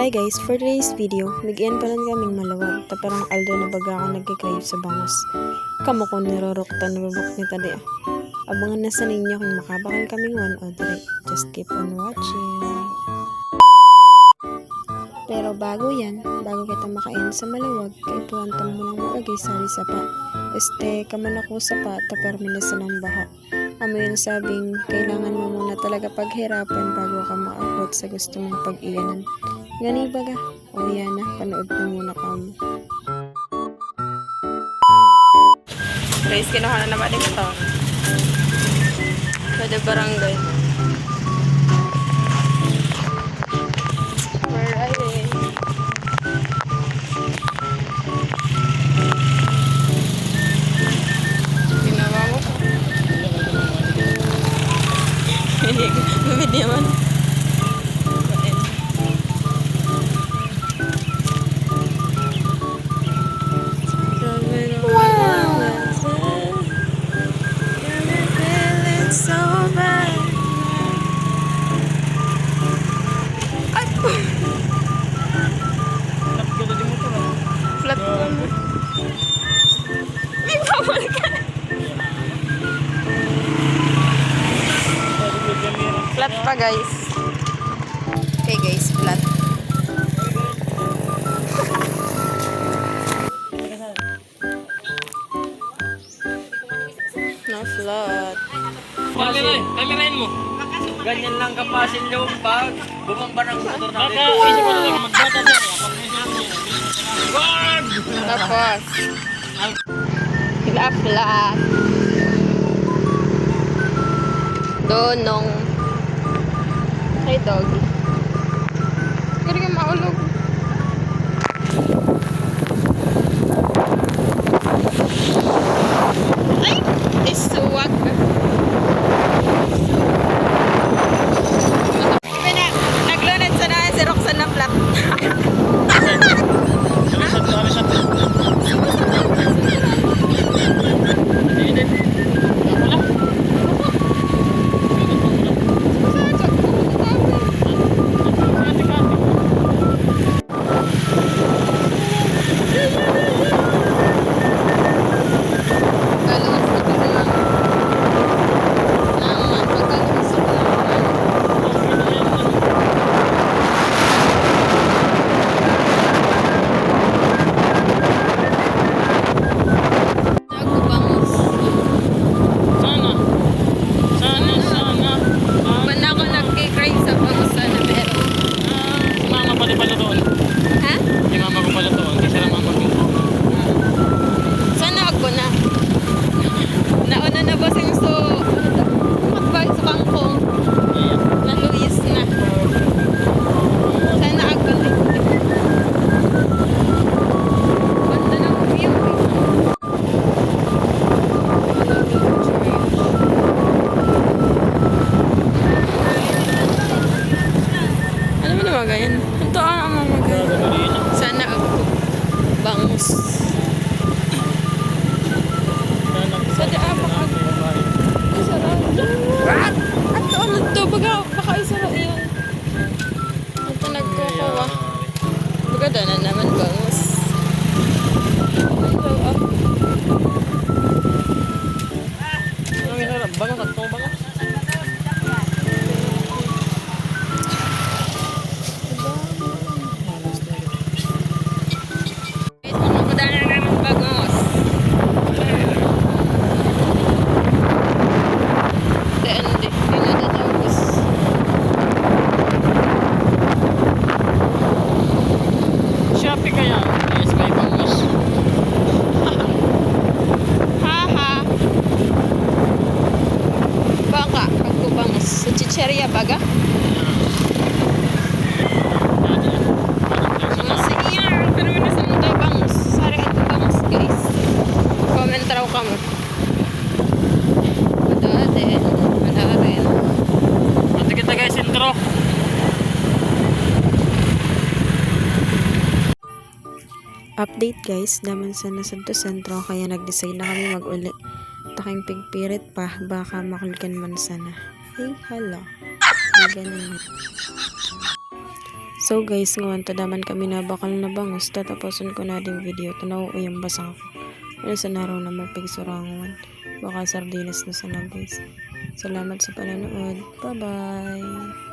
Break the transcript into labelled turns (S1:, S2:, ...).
S1: Hi guys, for today's video, bigyan pa lang kaming malawag. Ta parang aldo na baga ako nagkikrave sa bangos. Kamo ko niroroktan na babak ni tadi. Abangan na sa ninyo kung makabakal kaming one o direct. Just keep on watching. Pero bago yan, bago kita makain sa malawag, kay puwanta mo lang malagay sari sa pa. Este, kaman ako sa pa, tapermina sa ng baha. Amo yun sabing, kailangan mo muna talaga paghirapan bago ka maabot sa gusto mong pag-iyanan. Gani baga? O yan na, panood na muna ka mo. Guys, kinuha na naman ito. Pwede barangay. Flat ko mo. May bawal ka. Flat pa guys. Okay guys, flat. Na flat.
S2: Kamerain, kamerain mo.
S3: Ganyan lang kapasin yung pag bumamba ng motor
S2: Baka
S3: natin.
S2: isip mo na lang magbata sinabi niya, Guard!
S1: Tapos, flat flat. Donong. Hey doggy. Kaya ka maulog. Ay! Isuwag. Ganyan? Ito ang mga ganyan. Sana ako. Bangus.
S2: Shopee kaya. Yes, may bangus.
S1: Haha. Baka, pagkubangus. Sa chicheria baga? Mga sige nga, pero na sa mundo bangus. Sari ato bangus, guys. Comment raw ka mo. Madade. Madade.
S2: Pati kita guys, intro.
S1: Update guys, daman sa nasadto sentro kaya nag-decide na kami mag-uli. Taking pigpirit pa, baka makulkan man sana. Ay, hala.
S4: So guys, ngayon to daman kami na bakal na bangus. Tatapusin ko na din video. Tanaw uyang basang ako. Ano sa naraw na magpigsurangon. Baka sardinas na sana guys. Salamat sa panonood. Bye-bye.